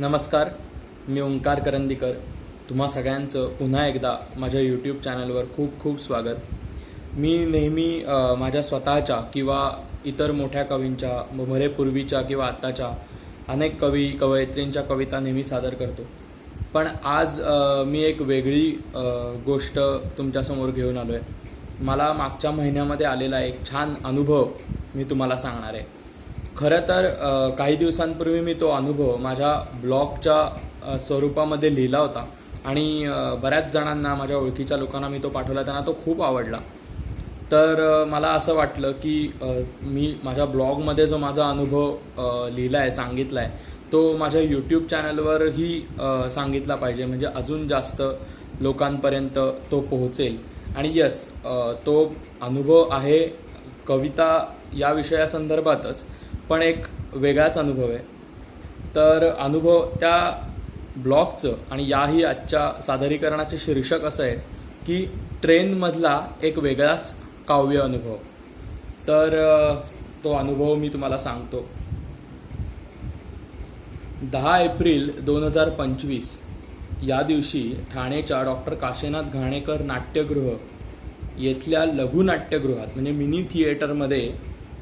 नमस्कार मी ओंकार करंदीकर. तुम्हा सगळ्यांचं पुन्हा एकदा माझ्या यूट्यूब चॅनलवर खूप खूप स्वागत. मी नेहमी माझ्या स्वतःच्या किंवा इतर मोठ्या कवींच्या भरेपूर्वीच्या पूर्वीच्या किंवा आत्ताच्या अनेक कवी कवयित्रींच्या कविता नेहमी सादर करतो. पण आज मी एक वेगळी गोष्ट तुमच्यासमोर घेऊन आलो आहे मला मागच्या महिन्यामध्ये आलेला एक छान अनुभव मी तुम्हाला सांगणार आहे. खरं तर काही दिवसांपूर्वी मी तो अनुभव माझ्या ब्लॉगच्या स्वरूपामध्ये लिहिला होता. आणि बऱ्याच जणांना माझ्या ओळखीच्या लोकांना मी तो पाठवला त्यांना तो खूप आवडला. तर मला असं वाटलं की मी माझ्या ब्लॉगमध्ये जो माझा अनुभव लिहिला आहे सांगितला आहे तो माझ्या यूट्यूब चॅनलवरही सांगितला पाहिजे. म्हणजे अजून जास्त लोकांपर्यंत तो पोहोचेल. आणि यस तो अनुभव आहे कविता या विषयासंदर्भातच. पण एक वेगळाच अनुभव आहे. तर अनुभव त्या ब्लॉगचं आणि याही आजच्या सादरीकरणाचे शीर्षक असं आहे की ट्रेनमधला एक वेगळाच काव्य अनुभव. तर तो अनुभव मी तुम्हाला सांगतो. दहा एप्रिल दोन हजार पंचवीस या दिवशी ठाणेच्या डॉक्टर काशीनाथ घाणेकर नाट्यगृह येथल्या लघुनाट्यगृहात म्हणजे मिनी थिएटरमध्ये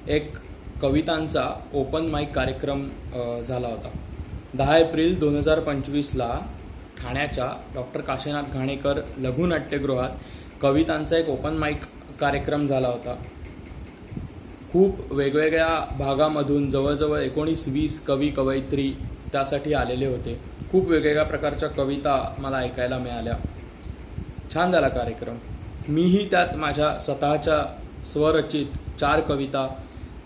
एक कवितांचा ओपन माईक कार्यक्रम झाला होता. दहा एप्रिल दोन हजार पंचवीसला ठाण्याच्या डॉक्टर काशीनाथ घाणेकर लघुनाट्यगृहात कवितांचा एक ओपन माईक कार्यक्रम झाला होता. खूप वेगवेगळ्या भागामधून जवळजवळ एकोणीस वीस कवी कवयित्री त्यासाठी आलेले होते. खूप वेगवेगळ्या प्रकारच्या कविता मला ऐकायला मिळाल्या. छान झाला कार्यक्रम. मीही त्यात माझ्या स्वतःच्या स्वरचित चार कविता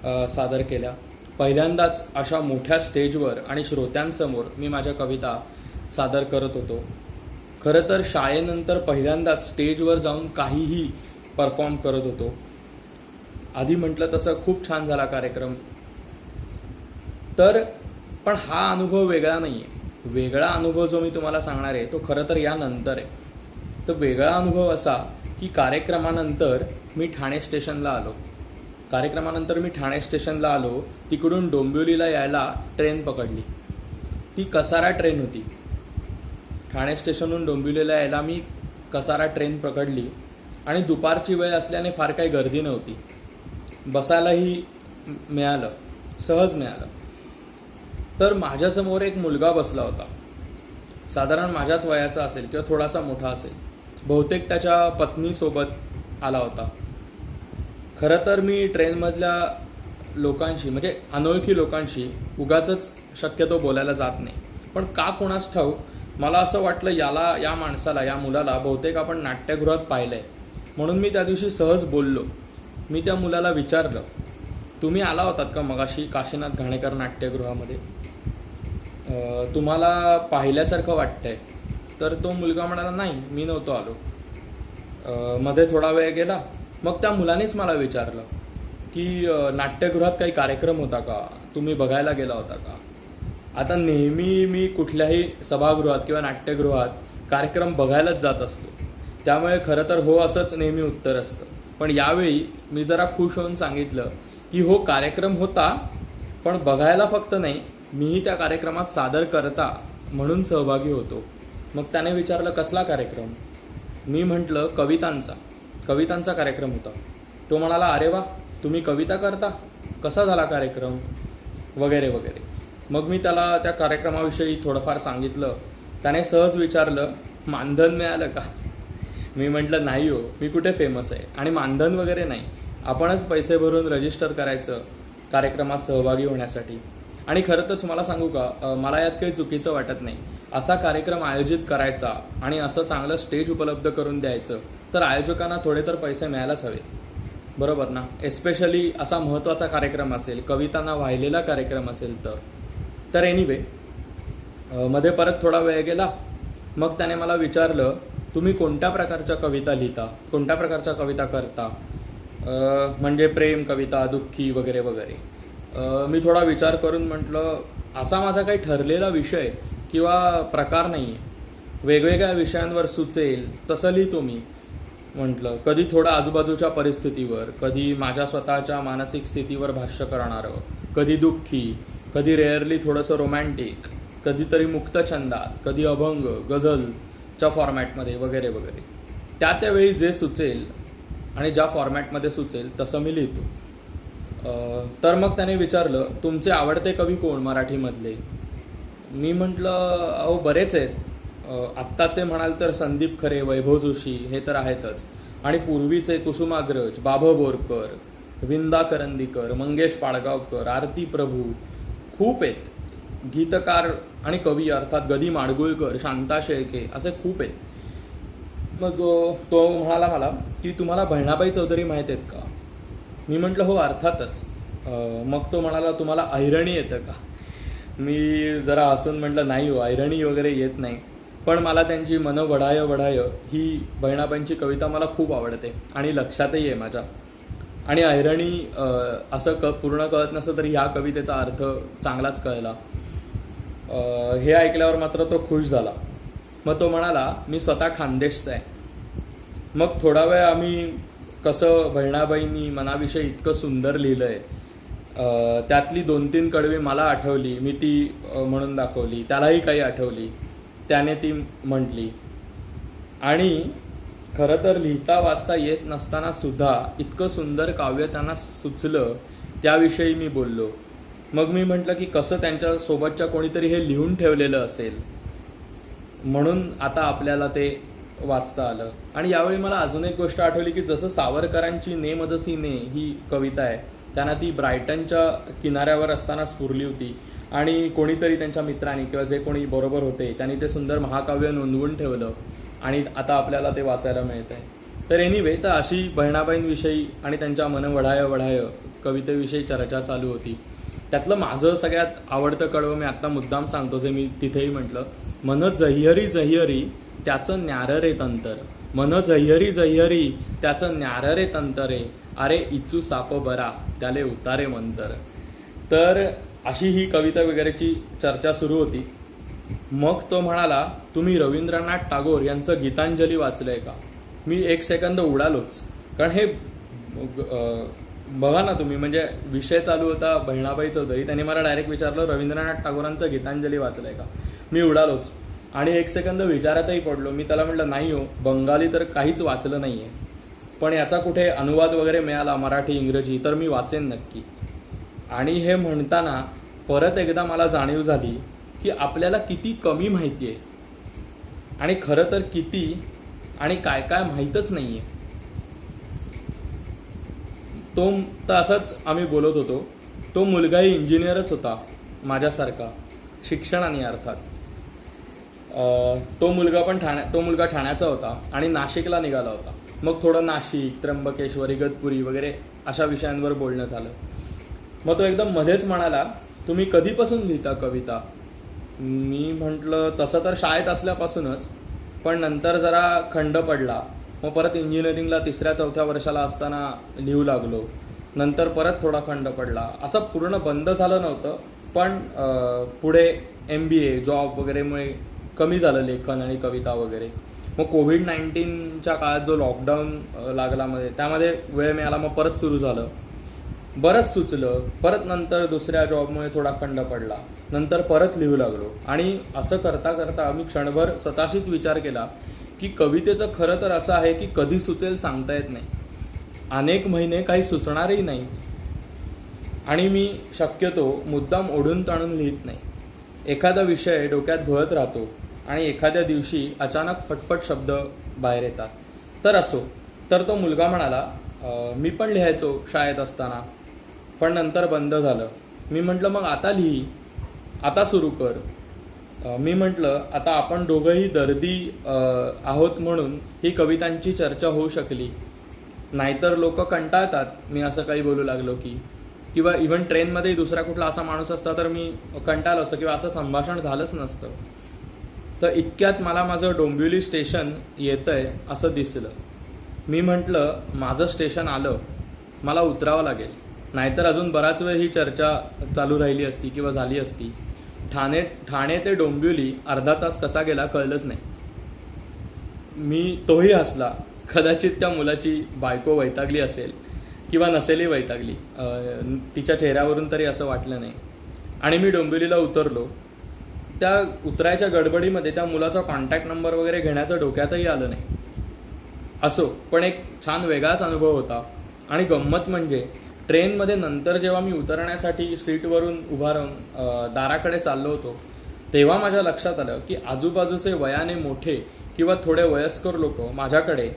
सादर केल्या. पहिल्यांदाच अशा मोठ्या स्टेजवर आणि श्रोत्यांसमोर मी माझ्या कविता सादर करत होतो. खरं तर शाळेनंतर पहिल्यांदाच स्टेजवर जाऊन काहीही परफॉर्म करत होतो. आधी म्हटलं तसं खूप छान झाला कार्यक्रम. तर पण हा अनुभव वेगळा नाही आहे वेगळा अनुभव जो मी तुम्हाला सांगणार आहे तो खरं तर यानंतर आहे. तर वेगळा अनुभव असा की कार्यक्रमानंतर मी ठाणे स्टेशनला आलो. कार्यक्रमानंतर मी ठाणे स्टेशनला आलो. तिकडून डोंबिवलीला यायला ट्रेन पकडली. ती कसारा ट्रेन होती. ठाणे स्टेशनहून डोंबिवलीला यायला मी कसारा ट्रेन पकडली. आणि दुपारची वेळ असल्याने फार काही गर्दी नव्हती. बसायलाही मिळालं. सहज मिळालं. तर माझ्यासमोर एक मुलगा बसला होता. साधारण माझ्याच वयाचा असेल किंवा थोडासा मोठा असेल. बहुतेक त्याच्या पत्नीसोबत आला होता. खरं तर मी ट्रेनमधल्या लोकांशी म्हणजे अनोळखी लोकांशी उगाच शक्यतो बोलायला जात नाही. पण का कोणास ठाऊ मला असं वाटलं याला या माणसाला या मुलाला बहुतेक आपण नाट्यगृहात पाहिलंय. म्हणून मी त्या दिवशी सहज बोललो. मी त्या मुलाला विचारलं तुम्ही आला होतात का मगाशी काशीनाथ घाणेकर नाट्यगृहामध्ये? तुम्हाला पाहिल्यासारखं वाटतंय. तर तो मुलगा म्हणाला नाही मी नव्हतो आलो. मध्ये थोडा वेळ गेला. मग त्या मुलानेच मला विचारलं की नाट्यगृहात काही कार्यक्रम होता का? तुम्ही बघायला गेला होता का? आता नेहमी मी कुठल्याही सभागृहात किंवा नाट्यगृहात कार्यक्रम बघायलाच जात असतो. त्यामुळे खरं तर हो असंच नेहमी उत्तर असतं. पण यावेळी मी जरा खुश होऊन सांगितलं की हो कार्यक्रम होता पण बघायला फक्त नाही मीही त्या कार्यक्रमात सादर करता म्हणून सहभागी होतो. मग त्याने विचारलं कसला कार्यक्रम? मी म्हटलं कवितांचा. कवितांचा कार्यक्रम होता. तो म्हणाला अरे वा तुम्ही कविता करता? कसा झाला कार्यक्रम? वगैरे वगैरे. मग मी त्याला त्या कार्यक्रमाविषयी थोडंफार सांगितलं. त्याने सहज विचारलं मानधन मिळालं का? मी म्हटलं नाही हो मी कुठे फेमस आहे? आणि मानधन वगैरे नाही. आपणच पैसे भरून रजिस्टर करायचं कार्यक्रमात सहभागी होण्यासाठी. आणि खरं तर तुम्हाला सांगू का मला यात काही चुकीचं वाटत नाही. असा कार्यक्रम आयोजित करायचा आणि असं चांगलं स्टेज उपलब्ध करून द्यायचं तर आयोजकांना थोडे तर पैसे मिळायलाच हवे. बरोबर ना? एस्पेशली असा महत्त्वाचा कार्यक्रम असेल कवितांना वाहिलेला कार्यक्रम असेल तर. तर एनिवे मध्ये परत थोडा वेळ गेला. मग त्याने मला विचारलं तुम्ही कोणत्या प्रकारच्या कविता लिहिता? कोणत्या प्रकारच्या कविता करता? म्हणजे प्रेम कविता दुःखी वगैरे वगैरे. मी थोडा विचार करून म्हटलं असा माझा काही ठरलेला विषय किंवा प्रकार नाही आहे वेगवेगळ्या विषयांवर सुचेल तसं लिहितो मी म्हटलं. कधी थोडं आजूबाजूच्या परिस्थितीवर कधी माझ्या स्वतःच्या मानसिक स्थितीवर भाष्य करणारं कधी दुःखी कधी रेअरली थोडंसं रोमॅन्टिक कधीतरी मुक्तछंदात कधी अभंग गझलच्या फॉर्मॅटमध्ये वगैरे वगैरे. त्या त्यावेळी जे सुचेल आणि ज्या फॉर्मॅटमध्ये सुचेल तसं मी लिहितो. तर मग त्याने विचारलं तुमचे आवडते कवी कोण मराठीमधले? मी म्हटलं अहो बरेच आहेत. आत्ताचे म्हणाल तर संदीप खरे वैभव जोशी हे तर आहेतच. आणि पूर्वीचे कुसुमाग्रज बाभ बोरकर विंदा करंदीकर मंगेश पाडगावकर आरती प्रभू खूप आहेत. गीतकार आणि कवी अर्थात गदी माडगुळकर शांता शेळके असे खूप आहेत. मग तो म्हणाला मला की तुम्हाला बहिणाबाई चौधरी माहीत आहेत का? मी म्हटलं हो अर्थातच. मग तो म्हणाला तुम्हाला ऐरणी येतं का? मी जरा हसून म्हटलं नाही हो ऐरणी वगैरे येत नाही. पण मला त्यांची मन वढाय वढाय ही बहिणाबाईंची कविता मला खूप आवडते आणि लक्षातही आहे माझ्या. आणि ऐरणी असं क पूर्ण कळत नसतं तरी ह्या कवितेचा अर्थ चांगलाच कळला. हे ऐकल्यावर मात्र तो खुश झाला. मग तो म्हणाला मी स्वतः खानदेशचा आहे. मग थोडा वेळ आम्ही कसं बहिणाबाईंनी मनाविषयी इतकं सुंदर लिहिलं आहे त्यातली दोन तीन कडवी मला आठवली मी ती म्हणून दाखवली त्यालाही काही आठवली त्याने ती म्हटली. आणि खरं तर लिहिता वाचता येत नसताना सुद्धा इतकं सुंदर काव्य त्यांना सुचलं त्याविषयी मी बोललो. मग मी म्हटलं की कसं त्यांच्या सोबतच्या कोणीतरी हे लिहून ठेवलेलं असेल? म्हणून आता आपल्याला ते वाचता आलं. आणि यावेळी मला अजून एक गोष्ट आठवली की जसं सावरकरांची ने मजसी ने ही कविता आहे त्यांना ती ब्रायटनच्या किनाऱ्यावर असताना स्फुरली होती. आणि कोणीतरी त्यांच्या मित्रांनी किंवा जे कोणी बरोबर होते त्यांनी ते सुंदर महाकाव्य नोंदवून ठेवलं आणि आता आपल्याला ते वाचायला मिळत आहे तर एनिवे तर अशी बहिणाबाईंविषयी आणि त्यांच्या मन वढाय वढाय कवितेविषयी चर्चा चालू होती. त्यातलं माझं सगळ्यात आवडतं कडवं मी आत्ता मुद्दाम सांगतो जे मी तिथेही म्हटलं. मन जह्यरी जह्यरी त्याचं न्यार रे तंतर. मन जह्यरी जह्यरी त्याचं न्यार रे तंतरे. अरे इचू साप बरा त्याले उतारे मंतर. तर अशी ही कविता वगैरेची चर्चा सुरू होती. मग तो म्हणाला तुम्ही रवींद्रनाथ टागोर यांचं गीतांजली वाचलंय का? मी एक सेकंद उडालोच. कारण हे बघा ना तुम्ही म्हणजे विषय चालू होता बहिणाबाई चौधरी त्यांनी मला डायरेक्ट विचारलं रवींद्रनाथ टागोरांचं गीतांजली वाचलंय का? मी उडालोच. आणि एक सेकंद विचारातही पडलो. मी त्याला म्हटलं नाही हो बंगाली तर काहीच वाचलं नाही आहे पण याचा कुठे अनुवाद वगैरे मिळाला मराठी इंग्रजी तर मी वाचेन नक्की. आणि हे म्हणताना परत एकदा मला जाणीव झाली की आपल्याला किती कमी माहिती आहे. आणि खरं तर किती आणि काय काय माहीतच आहे तो तर असंच आम्ही बोलत होतो. तो मुलगाही इंजिनियरच होता माझ्यासारखा शिक्षणाने अर्थात. तो मुलगा पण ठाण्या तो मुलगा ठाण्याचा होता आणि नाशिकला निघाला होता. मग थोडं नाशिक त्र्यंबकेश्वर इगतपुरी वगैरे अशा विषयांवर बोलणं झालं. मग तो एकदम मध्येच म्हणाला तुम्ही कधीपासून लिहिता कविता? मी म्हटलं तसं तर शाळेत असल्यापासूनच पण नंतर जरा खंड पडला. मग परत इंजिनिअरिंगला तिसऱ्या चौथ्या वर्षाला असताना लिहू लागलो. नंतर परत थोडा खंड पडला. असं पूर्ण बंद झालं नव्हतं पण पुढे एम बी ए जॉब वगैरेमुळे कमी झालं लेखन आणि कविता वगैरे. मग कोविड नाईन्टीनच्या काळात जो लॉकडाऊन लागला मध्ये त्यामध्ये वेळ मिळाला मग परत सुरू झालं. बरंच सुचलं. परत नंतर दुसऱ्या जॉबमुळे थोडा खंड पडला. नंतर परत लिहू लागलो. आणि असं करता करता मी क्षणभर स्वतःशीच विचार केला की कवितेचं खरं तर असं आहे की कधी सुचेल सांगता येत नाही. अनेक महिने काही सुचणारही नाही. आणि मी शक्यतो मुद्दाम ओढून ताणून लिहित नाही. एखादा विषय डोक्यात भळत राहतो. आणि एखाद्या दिवशी अचानक फटफट शब्द बाहेर येतात. तर असो. तर तो मुलगा म्हणाला मी पण लिहायचो शाळेत असताना. पण नंतर बंद झालं. मी म्हटलं मग आता लिही. आता सुरू कर. मी म्हटलं आता आपण दोघंही दर्दी आहोत म्हणून ही कवितांची चर्चा होऊ शकली. नाहीतर लोक कंटाळतात. मी असं काही बोलू लागलो की. किंवा इव्हन ट्रेनमध्ये दुसरा कुठला असा माणूस असता तर मी कंटाळलो असतं किंवा असं संभाषण झालंच नसतं. तर इतक्यात मला माझं डोंबिवली स्टेशन येतं आहे असं दिसलं. मी म्हटलं माझं स्टेशन आलं मला उतरावं लागेल. नाहीतर अजून बराच वेळ ही चर्चा चालू राहिली असती किंवा झाली असती. ठाणे ठाणे ते डोंबिवली अर्धा तास कसा गेला कळलंच नाही. मी तोही हसला. कदाचित त्या मुलाची बायको वैतागली असेल किंवा नसेलही वैतागली. तिच्या चेहऱ्यावरून तरी असं वाटलं नाही. आणि मी डोंबिवलीला उतरलो. त्या उतरायच्या गडबडीमध्ये त्या मुलाचा कॉन्टॅक्ट नंबर वगैरे घेण्याचं डोक्यातही आलं नाही. असो पण एक छान वेगळाच अनुभव होता. आणि गंमत म्हणजे ट्रेनमध्ये नंतर जेव्हा मी उतरण्यासाठी सीटवरून उभा राहून दाराकडे चाललो होतो तेव्हा माझ्या लक्षात आलं की आजूबाजूचे वयाने मोठे किंवा थोडे वयस्कर लोक माझ्याकडे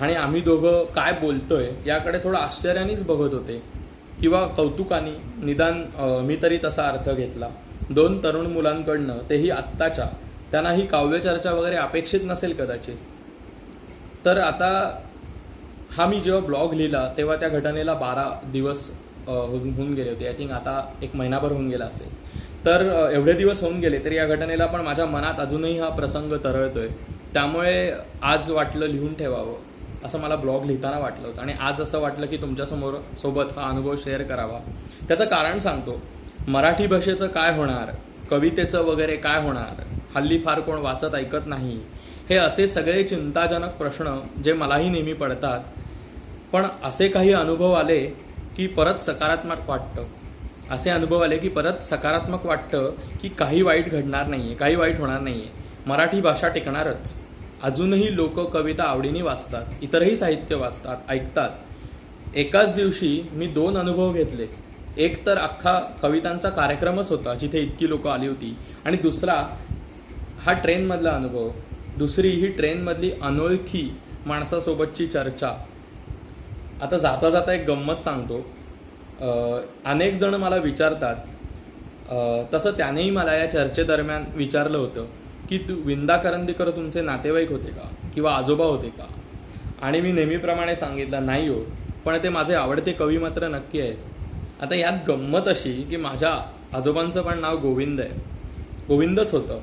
आणि आम्ही दोघं काय बोलतोय याकडे थोडं आश्चर्यानेच बघत होते. किंवा कौतुकाने निदान मी तरी तसा अर्थ घेतला. दोन तरुण मुलांकडनं तेही आत्ताच्या त्यांना ही काव्यचर्चा वगैरे अपेक्षित नसेल कदाचित. तर आता हा मी जेव्हा ब्लॉग लिहिला तेव्हा त्या घटनेला बारा दिवस होऊन गेले होते. आय थिंक आता एक महिनाभर होऊन गेला असेल. तर एवढे दिवस होऊन गेले तरी या घटनेला पण माझ्या मनात अजूनही हा प्रसंग तरळतोय. त्यामुळे आज वाटलं लिहून ठेवावं असं मला ब्लॉग लिहिताना वाटलं होतं. आणि आज असं वाटलं की तुमच्यासमोर सोबत हा अनुभव शेअर करावा. त्याचं कारण सांगतो. मराठी भाषेचं काय होणार? कवितेचं वगैरे काय होणार? हल्ली फार कोण वाचत ऐकत नाही. हे असे सगळे चिंताजनक प्रश्न जे मलाही नेहमी पडतात. पण असे काही अनुभव आले की परत सकारात्मक वाटतं. असे अनुभव आले की परत सकारात्मक वाटतं की काही वाईट घडणार नाही आहे काही वाईट होणार नाही आहे मराठी भाषा टिकणारच. अजूनही लोक कविता आवडीने वाचतात इतरही साहित्य वाचतात ऐकतात. एकाच दिवशी मी दोन अनुभव घेतले. एक तर अख्खा कवितांचा कार्यक्रमच होता जिथे इतकी लोक आली होती. आणि दुसरा हा ट्रेनमधला अनुभव. दुसरी ही ट्रेनमधली अनोळखी माणसासोबतची चर्चा. आता जाता जाता एक गंमत सांगतो. अनेक जण मला विचारतात. तसं त्यानेही मला या चर्चेदरम्यान विचारलं होतं की तू विंदा करंदीकर तुमचे नातेवाईक होते का? किंवा आजोबा होते का? आणि मी नेहमीप्रमाणे सांगितलं नाही हो पण ते माझे आवडते कवी मात्र नक्की आहेत. आता यात गंमत अशी की माझ्या आजोबांचं पण नाव गोविंद आहे. गोविंदच होतं.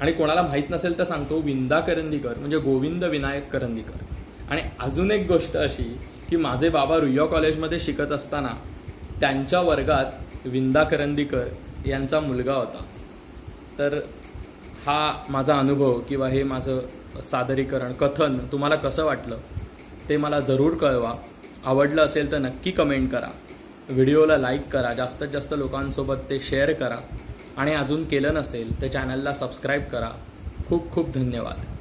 आणि कोणाला माहीत नसेल तर सांगतो विंदा करंदीकर म्हणजे गोविंद विनायक करंदीकर. आणि अजून एक गोष्ट अशी की माझे बाबा रुईया कॉलेजमध्ये शिकत असताना त्यांच्या वर्गात विंदा करंदीकर यांचा मुलगा होता. तर हा माझा अनुभव किंवा हे माझं सादरीकरण कथन तुम्हाला कसं वाटलं ते मला जरूर कळवा. आवडलं असेल तर नक्की कमेंट करा. व्हिडिओला लाईक करा जास्तीत जास्त लोकांसोबत ते शेअर करा आणि अजून केलं नसेल तर चॅनलला सबस्क्राईब करा. खूप खूप धन्यवाद.